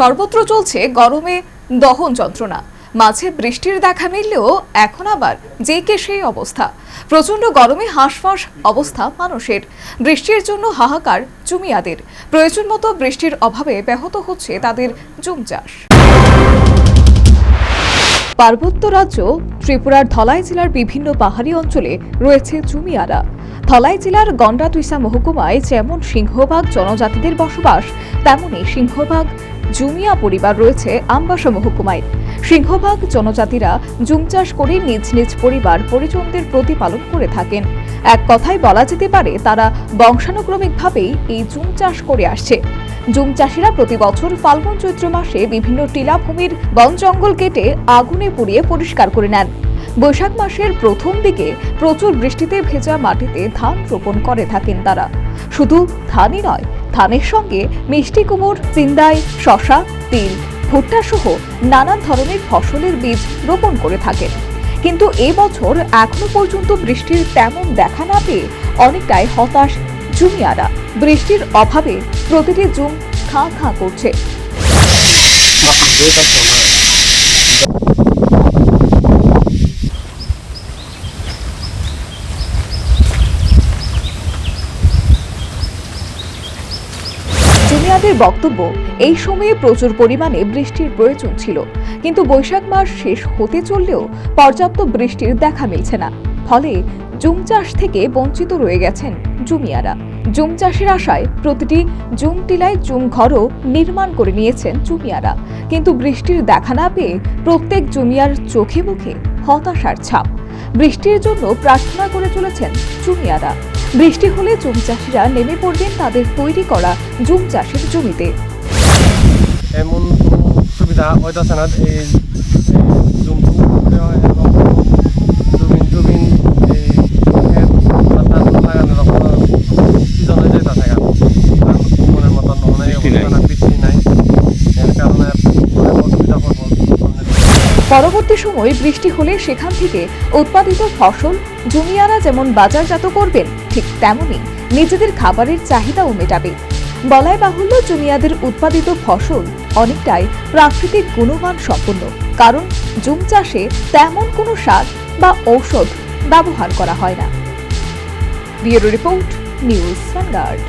সর্বত্র চলছে গরমে দহন যন্ত্রণা। মাঝে বৃষ্টির দেখা মিললেও এখন আবার যে কে সেই অবস্থা। প্রচণ্ড গরমে হাঁসফাঁস অবস্থা মানুষের। বৃষ্টির জন্য হাহাকার জুমিয়াদের। প্রয়োজন মতো বৃষ্টির অভাবে ব্যাহত হচ্ছে তাদের জুম চাষ পার্বত্য রাজ্য, ত্রিপুরার ধলাই জেলার বিভিন্ন পাহাড়ি অঞ্চলে রয়েছে জুমিয়ারা। ধলাই জেলার গন্ডাতুইসা মহকুমায় যেমন সিংহভাগ জনজাতিদের বসবাস তেমনি সিংহভাগ জুমিয়া পরিবার রয়েছে আমবাসা মহকুমায়। সিংহভাগ জনজাতিরা জুম চাষ করে নিজ নিজ পরিবার পরিজনদের প্রতিপালন করে থাকেন। এক কথায় বলা যেতে পারে, তারা বংশানুক্রমিকভাবেই এই জুম চাষ করে আসছে। জুম চাষিরা প্রতি বছর ফাল্গুন চৈত্র মাসে বিভিন্ন টিলাভূমির বন জঙ্গল কেটে আগুনে পুড়িয়ে পরিষ্কার করে নেন। বৈশাখ মাসের প্রথম দিকে প্রচুর বৃষ্টিতে ভেজা মাটিতে ধান রোপণ করে থাকেন তারা। শুধু ধানই নয় ধানের সঙ্গে মিষ্টি কুমড় চিন্দাই, শশা, তিল, ভুট্টা সহ নানান ধরনের ফসলের বীজ রোপণ করে থাকেন। কিন্তু এবছর এখনও পর্যন্ত বৃষ্টির তেমন দেখা না পেয়ে অনেকটাই হতাশ জুমিয়ারা বৃষ্টির অভাবে প্রতিটি জুম খাঁ খাঁ করছে। জুনিয়াদের বক্তব্য, এই সময়ে প্রচুর পরিমাণে বৃষ্টির প্রয়োজন ছিল। কিন্তু বৈশাখ মাস শেষ হতে চললেও পর্যাপ্ত বৃষ্টির দেখা মিলছে না। ফলে জুম চাষ থেকে বঞ্চিত রয়ে গেছেন জুমিয়ারা। জুম চাষের আশায় প্রতিটি জুম টিলায় জুম ঘরও নির্মাণ করে নিয়েছেন জুমিয়ারা। কিন্তু বৃষ্টির দেখা না পেয়ে প্রত্যেক জুমিয়ার চোখে মুখে হতাশার ছাপ। বৃষ্টির জন্য প্রার্থনা করে চলেছেন জুমিয়ারা। বৃষ্টি হলে জুম চাষিরা নেমে পড়বেন তাদের তৈরি করা জুম চাষের জমিতে। এমন সুবিধা হইতেছে না জুম এবং জমিন জমিন এই খেত বা ধান লাগানোর কোনো সিজন হয়ে যেতেছে গা কারণ মনের মতন অনেক বৃষ্টি নাই। অবস্থা না, বৃষ্টি নাই এর কারণে অনেক অসুবিধা পড়ব পরবর্তী সময়ে বৃষ্টি হলে সেখান থেকে উৎপাদিত ফসল জমিয়ারা যেমন বাজারজাত করবেন, ঠিক তেমনি নিজেদের খাবারের চাহিদাও মেটাবে। বলাই বাহুল্য জমিয়াদের উৎপাদিত ফসল অনেকটাই প্রাকৃতিক গুণমান সম্পন্ন, কারণ জুম চাষে তেমন কোনো সার বা ঔষধ ব্যবহার করা হয় না। Bureau report, news vanguard